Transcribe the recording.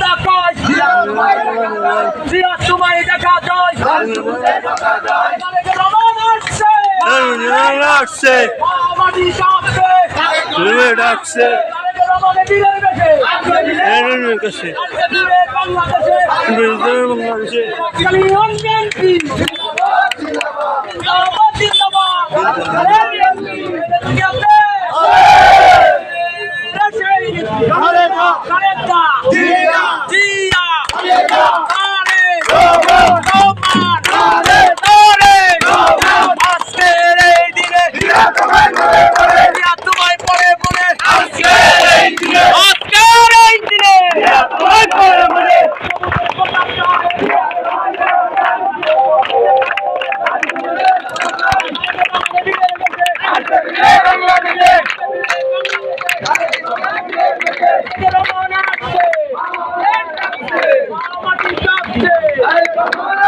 দাদা কয় সিরাজ দেখা জয় ডাকছে জয়